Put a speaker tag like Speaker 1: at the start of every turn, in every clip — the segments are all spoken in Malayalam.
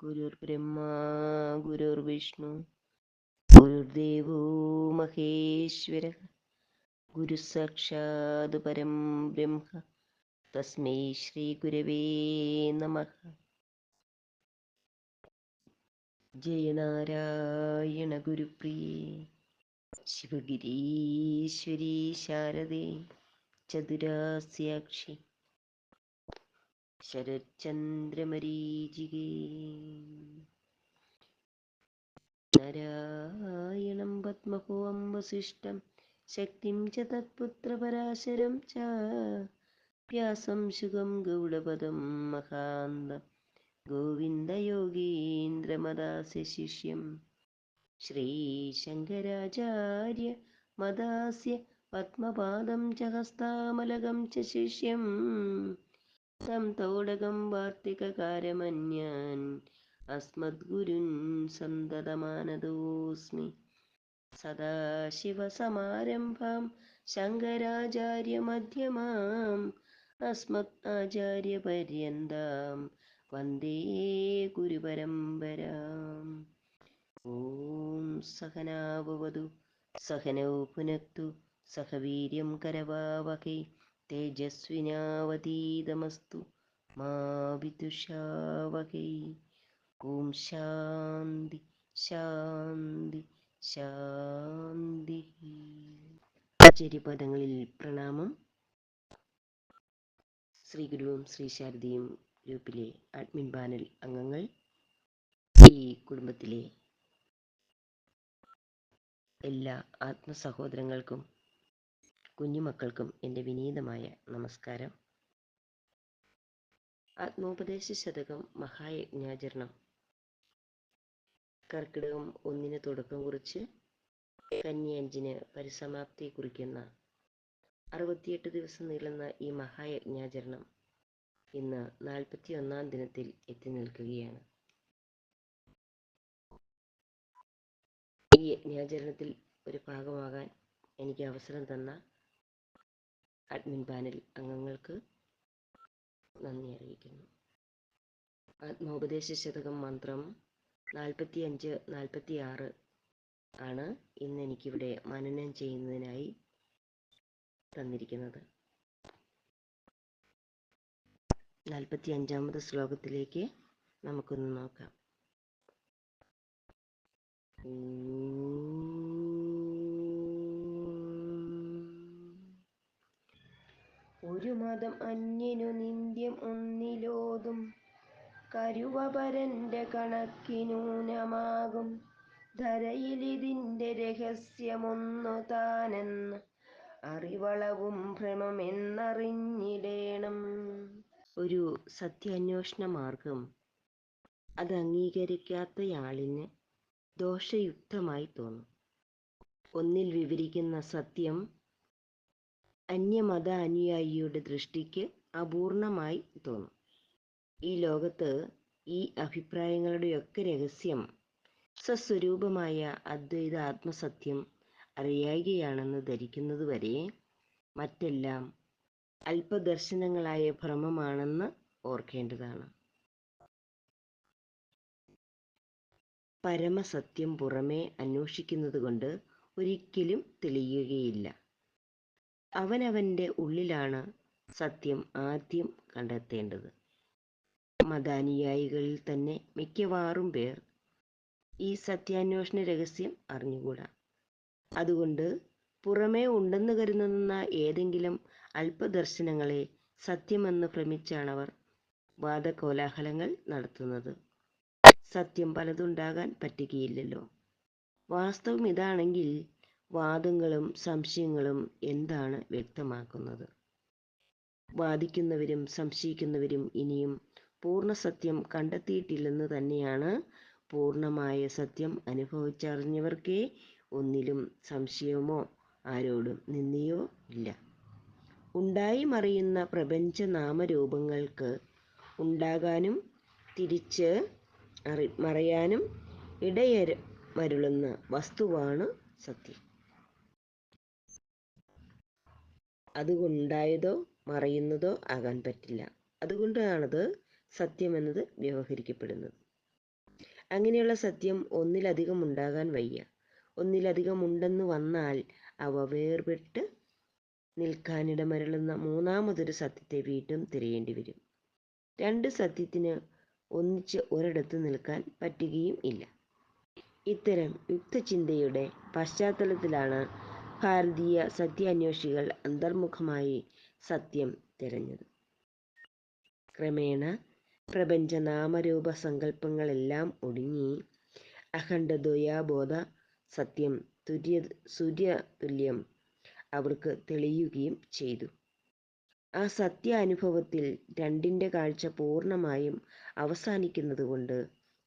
Speaker 1: ഗുരുർബ്രഹ്മ ഗുരുർവിഷ്ണു ഗുരുദേവോ മഹേശ്വര ഗുരുസാക്ഷാത് പരം ബ്രഹ്മ തസ്മൈ ശ്രീ ശ്രീഗുരവേ നമ ജയനാരായണ ഗുരുപ്രിയേ ശിവഗിരീശ്വരീ ശാരദേ ചതുരാസ്യാക്ഷി ശരച്ചന്ദ്രമരീചികേ നാരായണം പത്മഭുവം വസിഷ്ഠം ശക്തിം ച തത്പുത്രപരാശരം ച വ്യാസം ശുഗം ഗൗഡപദം മഹാന്ത ഗോവിന്ദയോഗീന്ദ്രമദാസ്യ ശിഷ്യം ശ്രീശങ്കരാചാര്യ മദാസ്യ പത്മപാദം ച ഹസ്താമലകം ച ശിഷ്യം തം തോടകം വാർത്തികകാരമന്യാൻ. അസ്മദ്ഗുരുൻ സന്തതമാനതോസ്മി. സദാശിവസമാരംഭാം ശങ്കരാചാര്യമധ്യമാം. അസ്മത് ആചാര്യപര്യന്താം വന്ദേ ഗുരുപരമ്പരാം. ഓം സഹനാവവതു സഹനൗ പുനക്തു സഹവീര്യം കരവാവഹൈ. തേജസ്വിനാവതീതമസ്തു മാ വിദുഷാവഹൈ ഓം ശാന്തി ശാന്തി ശാന്തി. ആചാര്യപദങ്ങളിൽ പ്രണാമം. ശ്രീ ഗുരുവും ശ്രീ ശാരദയും ഗ്രൂപ്പിലെ അഡ്മിൻ പാനൽ അംഗങ്ങൾ ഈ കുടുംബത്തിലെ എല്ലാ ആത്മസഹോദരങ്ങൾക്കും കുഞ്ഞുമക്കൾക്കും എന്റെ വിനീതമായ നമസ്കാരം. ആത്മോപദേശ ശതകം മഹായജ്ഞാചരണം. കർക്കിടകം ഒന്നിന് തുടക്കം കുറിച്ച് കന്നി അഞ്ചിന് പരിസമാപ്തി കുറിക്കുന്ന അറുപത്തിയെട്ട് ദിവസം നീളുന്ന ഈ മഹായജ്ഞാചരണം ഇന്ന് നാൽപ്പത്തി ഒന്നാം ദിനത്തിൽ എത്തി നിൽക്കുകയാണ്. ഈ യജ്ഞാചരണത്തിൽ ഒരു ഭാഗമാകാൻ എനിക്ക് അവസരം തന്ന അഡ്മിൻ പാനൽ അംഗങ്ങൾക്ക് നന്ദി അറിയിക്കുന്നു. ആത്മോപദേശ ശതകം മന്ത്രം നാൽപ്പത്തി അഞ്ച് നാൽപ്പത്തി ആറ് ആണ് ഇന്ന് എനിക്കിവിടെ മനനം ചെയ്യുന്നതിനായി തന്നിരിക്കുന്നത്. നാൽപ്പത്തി അഞ്ചാമത് ശ്ലോകത്തിലേക്ക് നമുക്കൊന്ന് നോക്കാം. മതം അന്യനു നിന്ദ്യം ഒന്നിലോതും. കരുവപരന്റെ കണക്കിനൂനമാകും ധരയിലിതിന്റെ രഹസ്യമൊന്നു താനെന്ന് അറിവളവും ഭ്രമമെന്നറിഞ്ഞിടേണം. ഒരു സത്യാന്വേഷണ മാർഗം. അത് അംഗീകരിക്കാത്തയാളിന് ദോഷയുക്തമായി തോന്നും. ഒന്നിൽ വിവരിക്കുന്ന സത്യം അന്യമത അനുയായിയുടെ ദൃഷ്ടിക്ക് അപൂർണമായി തോന്നും. ഈ ലോകത്ത് ഈ അഭിപ്രായങ്ങളുടെയൊക്കെ രഹസ്യം സ്വസ്വരൂപമായ അദ്വൈത ആത്മസത്യം അറിയായികയാണെന്ന് ധരിക്കുന്നതുവരെ മറ്റെല്ലാം അല്പദർശനങ്ങളായ ഭ്രമമാണെന്ന് ഓർക്കേണ്ടതാണ്. പരമസത്യം പുറമേ അന്വേഷിക്കുന്നത് കൊണ്ട് ഒരിക്കലും തെളിയുകയില്ല. അവനവന്റെ ഉള്ളിലാണ് സത്യം ആദ്യം കണ്ടെത്തേണ്ടത്. മതാനുയായികളിൽ തന്നെ മിക്കവാറും പേർ ഈ സത്യാന്വേഷണ രഹസ്യം അറിഞ്ഞുകൂടാ. അതുകൊണ്ട് പുറമേ ഉണ്ടെന്ന് കരുതുന്ന ഏതെങ്കിലും അല്പദർശനങ്ങളെ സത്യമെന്ന് ഭ്രമിച്ചാണവർ വാദകോലാഹലങ്ങൾ നടത്തുന്നത്. സത്യം പലതുണ്ടാകാൻ പറ്റുകയില്ലല്ലോ. വാസ്തവം ഇതാണെങ്കിൽ വാദങ്ങളും സംശയങ്ങളും എന്താണ് വ്യക്തമാക്കുന്നത്? വാദിക്കുന്നവരും സംശയിക്കുന്നവരും ഇനിയും പൂർണ സത്യം കണ്ടെത്തിയിട്ടില്ലെന്ന് തന്നെയാണ് പൂർണമായ സത്യം അനുഭവിച്ചറിഞ്ഞവർക്കേ ഒന്നിലും സംശയമോ ആരോടും നിന്നിയോ ഇല്ല. ഉണ്ടായി മറിയുന്ന പ്രപഞ്ച നാമരൂപങ്ങൾക്ക് ഉണ്ടാകാനും തിരിച്ച് അറി മറയാനും ഇടയര മരുളുന്ന വസ്തുവാണ് സത്യം. അതുകൊണ്ടായതോ മറയുന്നതോ ആകാൻ പറ്റില്ല. അതുകൊണ്ടാണത് സത്യമെന്നത് വ്യവഹരിക്കപ്പെടുന്നത്. അങ്ങനെയുള്ള സത്യം ഒന്നിലധികം ഉണ്ടാകാൻ വയ്യ. ഒന്നിലധികം ഉണ്ടെന്ന് വന്നാൽ അവ വേർപെട്ട് നിൽക്കാനിടമരളുന്ന മൂന്നാമതൊരു സത്യത്തെ വീണ്ടും തിരയേണ്ടി വരും. രണ്ട് സത്യത്തിന് ഒന്നിച്ച് ഒരിടത്ത് നിൽക്കാൻ പറ്റുകയും ഇല്ല. ഇത്തരം യുക്തചിന്തയുടെ പശ്ചാത്തലത്തിലാണ് ഭാരതീയ സത്യാന്വേഷികൾ അന്തർമുഖമായി സത്യം തിരഞ്ഞത്. ക്രമേണ പ്രപഞ്ച നാമരൂപ സങ്കല്പങ്ങളെല്ലാം ഒടുങ്ങി. അഖണ്ഡദ്വയാബോധ സത്യം തുര്യ സൂര്യ തുല്യം അവർക്ക് തെളിയുകയും ചെയ്തു. ആ സത്യാനുഭവത്തിൽ രണ്ടിന്റെ കാഴ്ച പൂർണമായും അവസാനിക്കുന്നതുകൊണ്ട്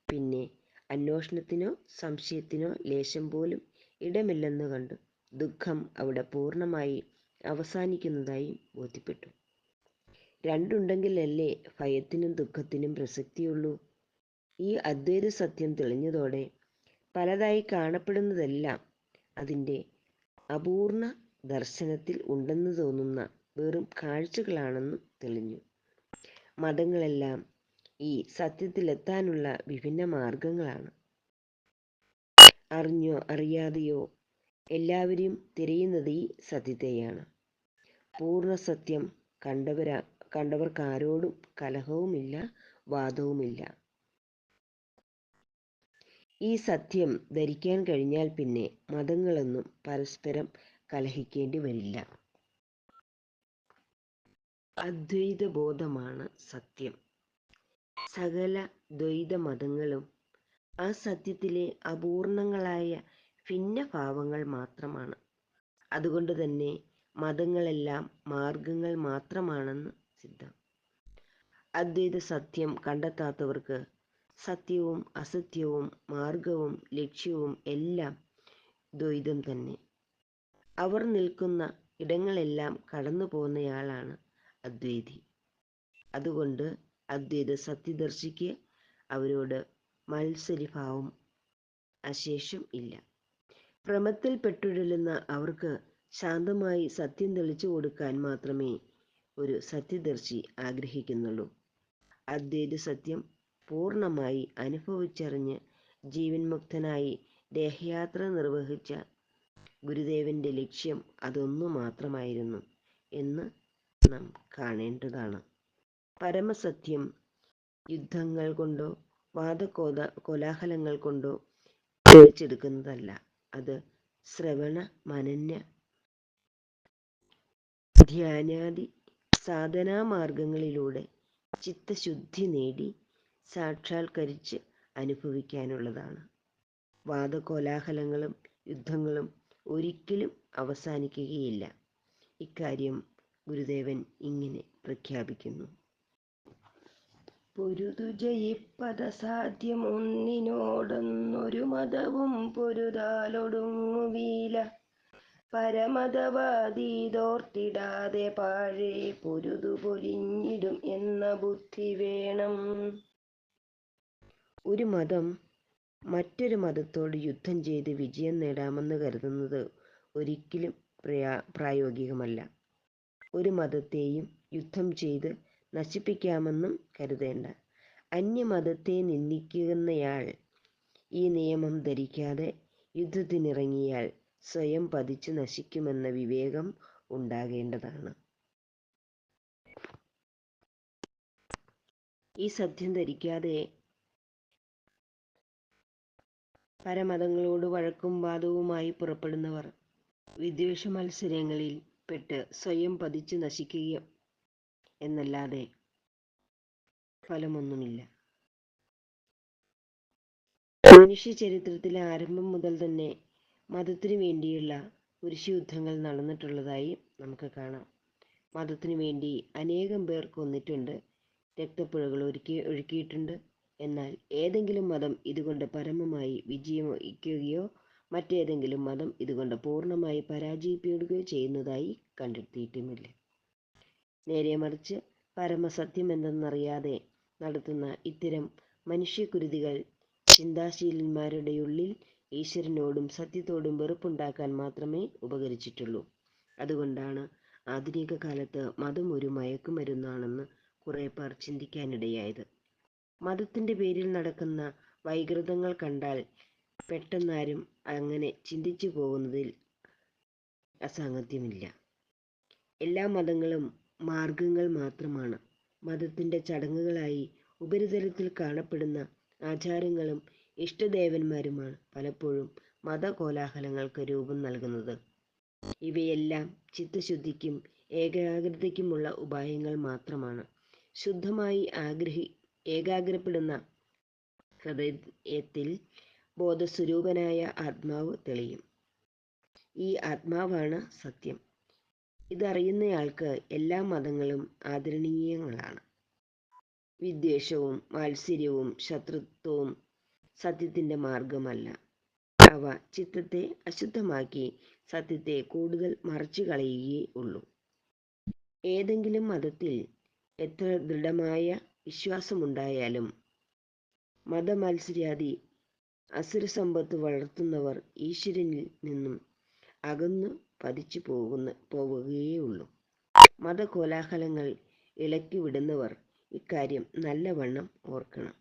Speaker 1: പിന്നെ അന്വേഷണത്തിനോ സംശയത്തിനോ ലേശം പോലും ഇടമില്ലെന്ന് കണ്ടു. ദുഃഖം അവിടെ പൂർണമായി അവസാനിക്കുന്നതായി ബോധ്യപ്പെട്ടു. രണ്ടുണ്ടെങ്കിലല്ലേ ഭയത്തിനും ദുഃഖത്തിനും പ്രസക്തിയുള്ളൂ? ഈ അദ്വൈത സത്യം തെളിഞ്ഞതോടെ പലതായി കാണപ്പെടുന്നതെല്ലാം അതിന്റെ അപൂർണ ദർശനത്തിൽ ഉണ്ടെന്ന് തോന്നുന്ന വെറും കാഴ്ചകളാണെന്ന് തെളിഞ്ഞു. മതങ്ങളെല്ലാം ഈ സത്യത്തിലെത്താനുള്ള വിഭിന്ന മാർഗങ്ങളാണ്. അറിഞ്ഞോ അറിയാതെയോ എല്ലാവരും തിരയുന്നത് ഈ സത്യത്തെയാണ്. പൂർണ സത്യം കണ്ടവരാ കണ്ടവർക്കാരോടും കലഹവുമില്ല വാദവുമില്ല. ഈ സത്യം ധരിക്കാൻ കഴിഞ്ഞാൽ പിന്നെ മതങ്ങളൊന്നും പരസ്പരം കലഹിക്കേണ്ടി വരില്ല. അദ്വൈത ബോധമാണ് സത്യം. സകല ദ്വൈത മതങ്ങളും ആ സത്യത്തിലെ അപൂർണങ്ങളായ ഭിന്നഭാവങ്ങൾ മാത്രമാണ്. അതുകൊണ്ട് തന്നെ മതങ്ങളെല്ലാം മാർഗങ്ങൾ മാത്രമാണെന്ന് സിദ്ധം. അദ്വൈത സത്യം കണ്ടെത്താത്തവർക്ക് സത്യവും അസത്യവും മാർഗവും ലക്ഷ്യവും എല്ലാം ദ്വൈതം തന്നെ. അവർ നിൽക്കുന്ന ഇടങ്ങളെല്ലാം കടന്നു പോകുന്നയാളാണ് അദ്വൈതി. അതുകൊണ്ട് അദ്വൈത സത്യദർശിക്ക് അവരോട് മത്സരിഭാവം അശേഷം ഇല്ല. ഭ്രമത്തിൽ പെട്ടുഴലുന്ന അവർക്ക് ശാന്തമായി സത്യം തെളിച്ചു കൊടുക്കാൻ മാത്രമേ ഒരു സത്യദർശി ആഗ്രഹിക്കുന്നുള്ളൂ. അദ്വൈത സത്യം പൂർണമായി അനുഭവിച്ചറിഞ്ഞ് ജീവൻ മുക്തനായി ദേഹയാത്ര നിർവഹിച്ച ഗുരുദേവന്റെ ലക്ഷ്യം അതൊന്നു മാത്രമായിരുന്നു എന്ന് നാം കാണേണ്ടതാണ്. പരമസത്യം യുദ്ധങ്ങൾ കൊണ്ടോ വാദകോത കോലാഹലങ്ങൾ കൊണ്ടോ തെളിച്ചെടുക്കുന്നതല്ല. അത് ശ്രവണ മനന്യ. ധ്യാനാദി സാധനാമാർഗങ്ങളിലൂടെ ചിത്തശുദ്ധി നേടി സാക്ഷാത്കരിച്ച് അനുഭവിക്കാനുള്ളതാണ്. വാദകോലാഹലങ്ങളും യുദ്ധങ്ങളും ഒരിക്കലും അവസാനിക്കുകയില്ല. ഇക്കാര്യം ഗുരുദേവൻ ഇങ്ങനെ പ്രഖ്യാപിക്കുന്നു. പൊരുതു ജയിപ്പത സാധ്യമൊന്നിനോടൊന്നൊരു മതവും പൊരുതാലൊടുങ്ങുവീല. പരമതവാദീതോർത്തിടാതെ പാഴേ പൊരുതു പൊലിഞ്ഞിടും എന്ന ബുദ്ധി വേണം. ഒരു മതം മറ്റൊരു മതത്തോട് യുദ്ധം ചെയ്ത് വിജയം നേടാമെന്ന് കരുതുന്നത് ഒരിക്കലും പ്രയാ പ്രായോഗികമല്ല. ഒരു മതത്തെയും യുദ്ധം ചെയ്ത് നശിപ്പിക്കാമെന്നും കരുതേണ്ട. അന്യമതത്തെ നിന്ദിക്കുന്നയാൾ ഈ നിയമം ധരിക്കാതെ യുദ്ധത്തിനിറങ്ങിയാൽ സ്വയം പതിച്ചു നശിക്കുമെന്ന വിവേകം ഉണ്ടാകേണ്ടതാണ്. ഈ സത്യം ധരിക്കാതെ പരമതങ്ങളോട് വഴക്കും വാദവുമായി പുറപ്പെടുന്നവർ വിദ്വേഷ മത്സരങ്ങളിൽ പെട്ട് സ്വയം പതിച്ചു നശിക്കുക എന്നല്ലാതെ ഫലമൊന്നുമില്ല. മനുഷ്യ ചരിത്രത്തിലെ ആരംഭം മുതൽ തന്നെ മതത്തിനു വേണ്ടിയുള്ള കുരിശുയുദ്ധങ്ങൾ നടന്നിട്ടുള്ളതായി നമുക്ക് കാണാം. മതത്തിനു വേണ്ടി അനേകം പേർ കൊന്നിട്ടുണ്ട് രക്തപ്പുഴകൾ ഒരുക്കി ഒഴുക്കിയിട്ടുണ്ട് എന്നാൽ ഏതെങ്കിലും മതം ഇതുകൊണ്ട് പരമമായി വിജയിക്കുകയോ മറ്റേതെങ്കിലും മതം ഇതുകൊണ്ട് പൂർണമായി പരാജയപ്പെടുകയോ ചെയ്യുന്നതായി കണ്ടെത്തിയിട്ടുമില്ല. നേരെ മറിച്ച് പരമസത്യം എന്തെന്നറിയാതെ നടത്തുന്ന ഇത്തരം മനുഷ്യകുരുതികൾ ചിന്താശീലന്മാരുടെ ഉള്ളിൽ ഈശ്വരനോടും സത്യത്തോടും വെറുപ്പുണ്ടാക്കാൻ മാത്രമേ ഉപകരിച്ചിട്ടുള്ളൂ. അതുകൊണ്ടാണ് ആധുനിക കാലത്ത് മതം ഒരു മയക്കുമരുന്നാണെന്ന് കുറെ പേർ ചിന്തിക്കാനിടയായത്. മതത്തിന്റെ പേരിൽ നടക്കുന്ന വൈകൃതങ്ങൾ കണ്ടാൽ പെട്ടെന്നാരും അങ്ങനെ ചിന്തിച്ചു പോകുന്നതിൽ അസാംഗത്യമില്ല എല്ലാ മതങ്ങളും മാർഗങ്ങൾ മാത്രമാണ്. മതത്തിന്റെ ചടങ്ങുകളായി ഉപരിതലത്തിൽ കാണപ്പെടുന്ന ആചാരങ്ങളും ഇഷ്ടദേവന്മാരുമാണ് പലപ്പോഴും മതകോലാഹലങ്ങൾക്ക് രൂപം നൽകുന്നത്. ഇവയെല്ലാം ചിത്തശുദ്ധിക്കും ഏകാഗ്രതയ്ക്കുമുള്ള ഉപായങ്ങൾ മാത്രമാണ്. ശുദ്ധമായി ആഗ്രഹി ഏകാഗ്രപ്പെടുന്ന ഹൃദയത്തിൽ ബോധസ്വരൂപനായ ആത്മാവ് തെളിയും. ഈ ആത്മാവാണ് സത്യം. ഇതറിയുന്നയാൾക്ക് എല്ലാ മതങ്ങളും ആദരണീയങ്ങളാണ്. വിദ്വേഷവും മാത്സര്യവും ശത്രുത്വവും സത്യത്തിന്റെ മാർഗമല്ല അവ ചിത്തത്തെ അശുദ്ധമാക്കി സത്യത്തെ കൂടുതൽ മറച്ചു കളയുകയേ ഉള്ളൂ. ഏതെങ്കിലും മതത്തിൽ എത്ര ദൃഢമായ വിശ്വാസമുണ്ടായാലും മതമത്സര്യാദി അസുരസമ്പത്ത് വളർത്തുന്നവർ ഈശ്വരനിൽ നിന്നും അകന്നു പതിച്ചു പോകുന്ന പോവുകയേ ഉള്ളൂ മതകോലാഹലങ്ങൾ ഇളക്കി വിടുന്നവർ ഇക്കാര്യം നല്ലവണ്ണം ഓർക്കണം.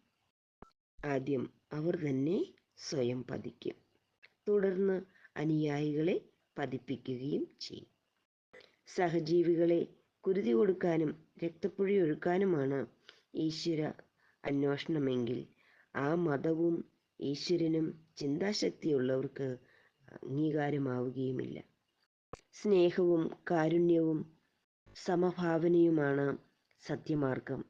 Speaker 1: ആദ്യം അവർ തന്നെ സ്വയം പതിക്കും. തുടർന്ന് അനുയായികളെ പതിപ്പിക്കുകയും ചെയ്യും. സഹജീവികളെ കുരുതി കൊടുക്കാനും രക്തപ്പൊഴിയൊഴുക്കാനുമാണ് ഈശ്വര അന്വേഷണമെങ്കിൽ ആ മതവും ഈശ്വരനും ചിന്താശക്തിയുള്ളവർക്ക് അംഗീകാരമാവുകയുമില്ല. സ്നേഹവും കാരുണ്യവും സമഭാവനയുമാണ് സത്യമാർഗം.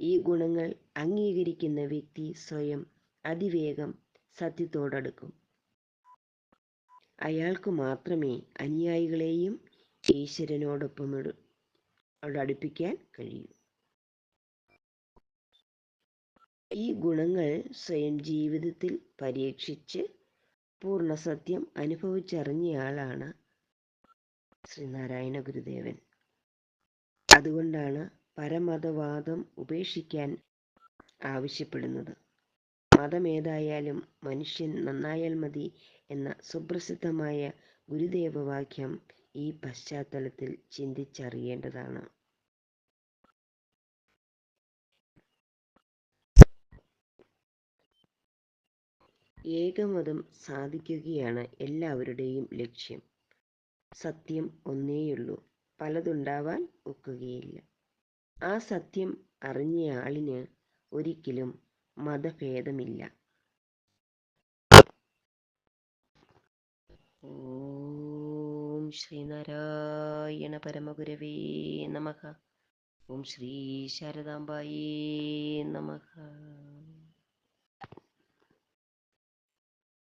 Speaker 1: ഈ ഗുണങ്ങൾ അംഗീകരിക്കുന്ന വ്യക്തി സ്വയം അതിവേഗം സത്യത്തോടടുക്കും. അയാൾക്ക് മാത്രമേ അനുയായികളെയും ഈശ്വരനോടൊപ്പം അടുപ്പിക്കാൻ കഴിയൂ. ഈ ഗുണങ്ങൾ സ്വയം ജീവിതത്തിൽ പരീക്ഷിച്ച് പൂർണ സത്യം അനുഭവിച്ചറിഞ്ഞയാളാണ് ശ്രീനാരായണ ഗുരുദേവൻ. അതുകൊണ്ടാണ് പരമതവാദം ഉപേക്ഷിക്കാൻ ആവശ്യപ്പെടുന്നത്. മതമേതായാലും മനുഷ്യൻ നന്നായാൽ മതി എന്ന സുപ്രസിദ്ധമായ ഗുരുദേവവാക്യം ഈ പശ്ചാത്തലത്തിൽ ചിന്തിച്ചറിയേണ്ടതാണ്. ഏകമതം സാധിക്കുകയാണ് എല്ലാവരുടെയും ലക്ഷ്യം. സത്യം ഒന്നേയുള്ളൂ. പലതുണ്ടാവാൻ ഒക്കുകയില്ല. ആ സത്യം അറിഞ്ഞയാളിന് ഒരിക്കലും മതഭേദമില്ല. ഓം ശ്രീനാരായണ പരമഗുരവേ നമഃ. ഓം ശ്രീ ശാരദാംബായേ നമഃ.